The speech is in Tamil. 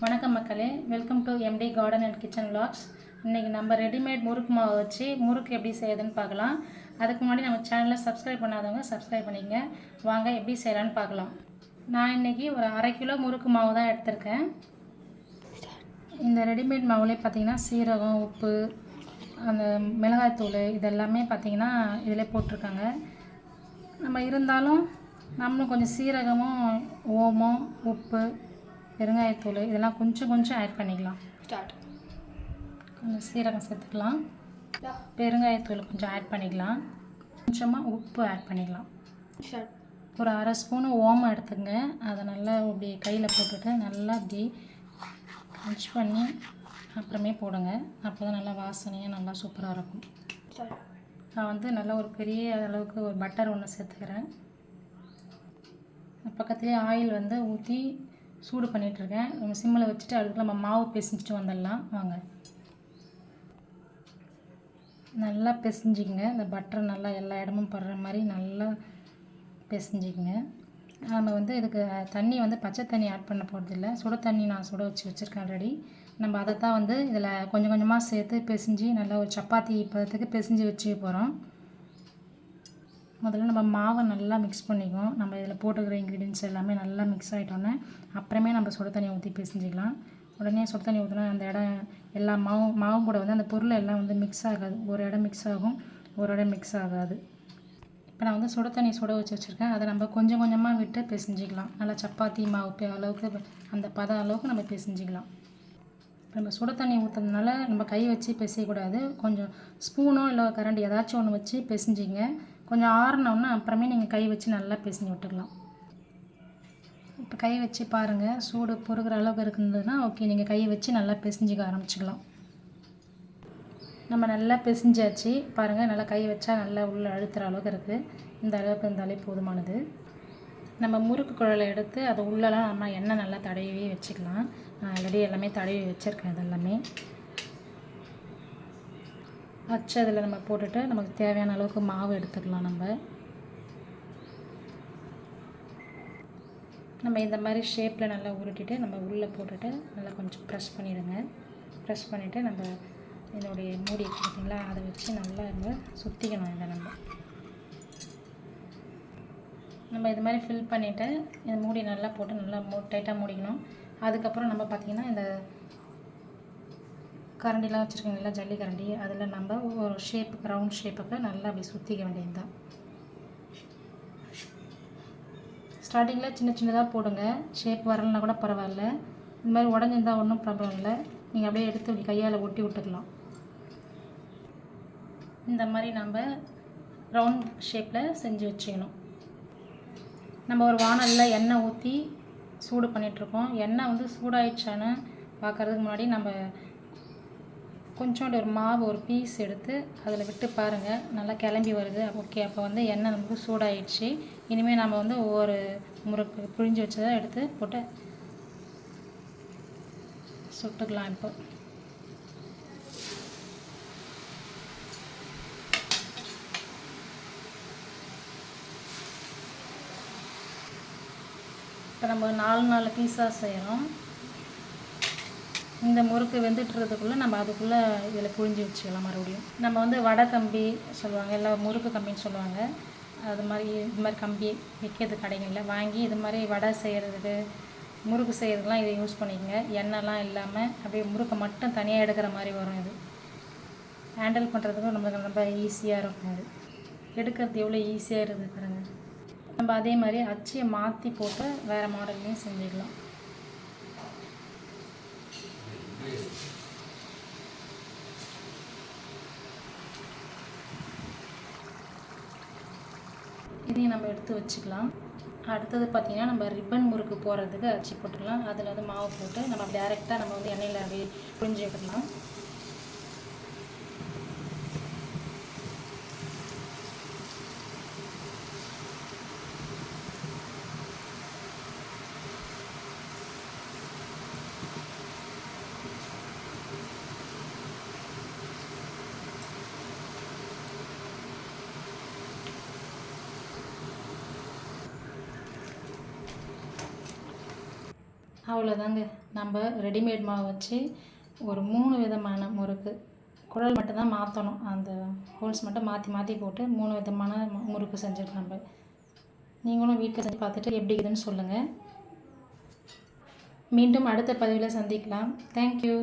வணக்கம் மக்களே. Welcome to MT garden and kitchen logs இன்றைக்கி நம்ம ரெடிமேட் முறுக்கு மாவு வச்சு முறுக்கு எப்படி செய்யுதுன்னு பார்க்கலாம். அதுக்கு முன்னாடி நம்ம சேனலை சப்ஸ்கிரைப் பண்ணாதவங்க சப்ஸ்கிரைப் பண்ணிங்க வாங்க எப்படி செய்யலான்னு பார்க்கலாம். நான் இன்றைக்கி ஒரு அரை கிலோ முறுக்கு மாவு தான் எடுத்திருக்கேன். இந்த ரெடிமேட் மாவுலேயே பார்த்தீங்கன்னா சீரகம் உப்பு அந்த மிளகாய்த்தூள் இதெல்லாமே பார்த்தீங்கன்னா இதில் போட்டிருக்காங்க. நம்ம இருந்தாலும் நம்மளும் கொஞ்சம் சீரகமும் ஓமம் உப்பு பெருங்காயத்தூள் இதெல்லாம் கொஞ்சம் கொஞ்சம் ஆட் பண்ணிக்கலாம். ஸ்டார்ட் கொஞ்சம் சீரகம் சேர்த்துக்கலாம். பெருங்காயத்தூள் கொஞ்சம் ஆட் பண்ணிக்கலாம். கொஞ்சமாக உப்பு ஆட் பண்ணிக்கலாம். ஒரு அரை ஸ்பூனு ஓமம் எடுத்துங்க அதை நல்லா இப்படி கையில் போட்டுட்டு நல்லா இப்படி மிக்ஸ் பண்ணி அப்புறமே போடுங்க. அப்போ தான் நல்லா வாசனையாக நல்லா சூப்பராக இருக்கும். நான் வந்து நல்லா ஒரு பெரிய அளவுக்கு ஒரு பட்டர் ஒன்று சேர்த்துக்கிறேன். பக்கத்துலேயே ஆயில் வந்து ஊற்றி சூடு பண்ணிகிட்ருக்கேன் நம்ம சிம்மில் வச்சுட்டு அதுக்கு நம்ம மாவு பிசைஞ்சிட்டு வந்துடலாம். வாங்க. நல்லா பிசைஞ்சிக்கங்க. இந்த பட்டர் நல்லா எல்லா இடமும் படுற மாதிரி நல்லா பிசைஞ்சிக்கங்க. நம்ம வந்து இதுக்கு தண்ணி வந்து பச்சை தண்ணி ஆட் பண்ண போகிறதில்ல சுட தண்ணி நான் சுட வச்சு வச்சுருக்கேன் ஆல்ரெடி நம்ம அதை தான் வந்து இதில் கொஞ்சம் கொஞ்சமாக சேர்த்து பிசைஞ்சு நல்லா ஒரு சப்பாத்தி பதத்துக்கு பிசைஞ்சு வச்சுக்க போகிறோம் முதல்ல நம்ம மாவை நல்லா மிக்ஸ் பண்ணிக்குவோம். நம்ம இதில் போட்டுக்கிற இன்க்ரீடியன்ஸ் எல்லாமே நல்லா மிக்ஸ் ஆகிட்டோன்னே அப்புறமே நம்ம சுட தண்ணி ஊற்றி பிசைஞ்சிக்கலாம். உடனே சுட தண்ணி ஊற்றினா அந்த இடம் எல்லா மாவும் மாவும் கூட வந்து அந்த பொருள் எல்லாம் வந்து மிக்ஸ் ஆகாது. ஒரு இடம் மிக்ஸ் ஆகும் ஒரு இடம் மிக்ஸ் ஆகாது. இப்போ நான் வந்து சுட தண்ணி சுட வச்சு வச்சுருக்கேன். அதை நம்ம கொஞ்சம் கொஞ்சமாக விட்டு பிசைஞ்சிக்கலாம். நல்லா சப்பாத்தி மாவு பே- அளவுக்கு அந்த பதம் அளவுக்கு நம்ம பிசைஞ்சிக்கலாம். இப்போ நம்ம சுட தண்ணி ஊற்றுறதுனால நம்ம கை வச்சு பிசையக்கூடாது. கொஞ்சம் ஸ்பூனோ இல்லை கரண்டி ஏதாச்சும் ஒன்று வச்சு பிசைஞ்சிங்க. கொஞ்சம் ஆறினோன்னா அப்புறமே நீங்கள் கை வச்சு நல்லா பிசைஞ்சு விட்டுக்கலாம். இப்போ கை வச்சு பாருங்கள் சூடு பொறுக்கிற அளவுக்கு இருந்ததுன்னா ஓகே நீங்கள் கையை வச்சு நல்லா பிசைஞ்சிக்க ஆரம்பிச்சுக்கலாம். நம்ம நல்லா பிசைஞ்சாச்சு பாருங்கள் நல்லா கை வச்சா நல்லா உள்ளே அழுத்துகிற அளவுக்கு இருக்குது இந்த அளவுக்கு இருந்தாலே போதுமானது. நம்ம முறுக்கு குழலை எடுத்து அது உள்ளெல்லாம் நம்ம எண்ணெய் நல்லா தடவி வச்சுக்கலாம். நான் ஆல்ரெடி எல்லாமே தடவி வச்சுருக்கேன் இது எல்லாமே அச்சு அதில் நம்ம போட்டுட்டு நமக்கு தேவையான அளவுக்கு மாவு எடுத்துக்கலாம் நம்ம. நம்ம இந்த மாதிரி ஷேப்பில் நல்லா உருட்டிட்டு நம்ம உள்ளே போட்டுட்டு நல்லா கொஞ்சம் ப்ரெஸ் பண்ணிடுங்க. ப்ரெஸ் பண்ணிவிட்டு நம்ம இதனுடைய மூடி பார்த்தீங்களா? அதை வச்சு நல்லா நம்ம சுற்றிக்கணும் இதை நம்ம. நம்ம இது மாதிரி ஃபில் பண்ணிவிட்டு இந்த மூடி நல்லா போட்டு நல்லா மூ டைட்டாக மூடிக்கணும். அதுக்கப்புறம் நம்ம பார்த்திங்கன்னா இந்த கரண்டிலாம் வச்சுருக்கீங்களா ஜல்லி கரண்டி. அதில் நம்ம ஒரு ஷேப்புக்கு ரவுண்ட் ஷேப்புக்கு நல்லா அப்படி சுற்றிக்க வேண்டியது தான் ஸ்டார்டிங்கில் சின்ன சின்னதாக போடுங்க. ஷேப் வரலனா கூட பரவாயில்ல. இந்த மாதிரி உடஞ்சிருந்தா ஒன்றும் ப்ராப்ளம் இல்லை. நீங்கள் அப்படியே எடுத்து கையால் ஒட்டி விட்டுக்கலாம். இந்த மாதிரி நம்ம ரவுண்ட் ஷேப்பில் செஞ்சு வச்சுக்கணும். நம்ம ஒரு வானலில் எண்ணெய் ஊற்றி சூடு பண்ணிகிட்ருக்கோம் எண்ணெய் வந்து சூடாயிடுச்சான்னு பார்க்கறதுக்கு முன்னாடி நம்ம கொஞ்சோண்டு ஒரு மாவு ஒரு பீஸ் எடுத்து அதில் விட்டு பாருங்கள் நல்லா கிளம்பி வருது. ஓகே அப்போ வந்து எண்ணெய் நமக்கு சூடாயிடுச்சு. இனிமேல் நம்ம வந்து ஒவ்வொரு முறுக்கு புழிஞ்சு வச்சதை எடுத்து போட்டு சுட்டுக்கலாம் இப்போ. இப்போ நம்ம நாலு நாலு பீஸாக செய்கிறோம் இந்த முறுக்கு வெந்துட்டுறதுக்குள்ளே நம்ம அதுக்குள்ளே இதில் புழிஞ்சு வச்சுக்கலாம் மறுபடியும். நம்ம வந்து வடை கம்பி சொல்லுவாங்க இல்லை முறுக்கு கம்பின்னு சொல்லுவாங்க. அது மாதிரி இது மாதிரி கம்பி விற்கிறது கடைகளில் வாங்கி இது மாதிரி வடை செய்கிறதுக்கு முறுக்கு செய்கிறதுக்குலாம் இதை யூஸ் பண்ணிக்கோங்க. எண்ணெய்லாம் இல்லாமல் அப்படியே முறுக்கை மட்டும் தனியாக எடுக்கிற மாதிரி வரும் இது. ஹேண்டில் பண்ணுறதுக்கும் நம்மளுக்கு ரொம்ப ஈஸியாக இருக்கும் இது எடுக்கிறது எவ்வளோ ஈஸியாக இருக்குது நம்ம அதே மாதிரி அச்சியை மாற்றி போட்டு வேறு மாடல்லையும் செஞ்சுக்கலாம். இதையும் நம்ம எடுத்து வச்சுக்கலாம். அடுத்தது பார்த்திங்கன்னா நம்ம ரிப்பன் முறுக்கு போடுறதுக்கு அச்சு போட்டுடலாம். அதில் வந்து மாவு போட்டு நம்ம டேரெக்டாக நம்ம வந்து எண்ணெயில் அப்படியே புழிஞ்சு எடுக்கலாம் அவ்வளோதாங்க நம்ம ரெடிமேட் மாவு வச்சு ஒரு மூணு விதமான முறுக்கு குழல் மட்டும்தான் மாற்றணும் அந்த ஹோல்ஸ் மட்டும் மாற்றி மாற்றி போட்டு மூணு விதமான முறுக்கு செஞ்சுருக்கோம் நம்ம. நீங்களும் வீட்டில் செஞ்சு பார்த்துட்டு எப்படி இருக்குதுன்னு சொல்லுங்கள் மீண்டும் அடுத்த பதிவில் சந்திக்கலாம். தேங்க்யூ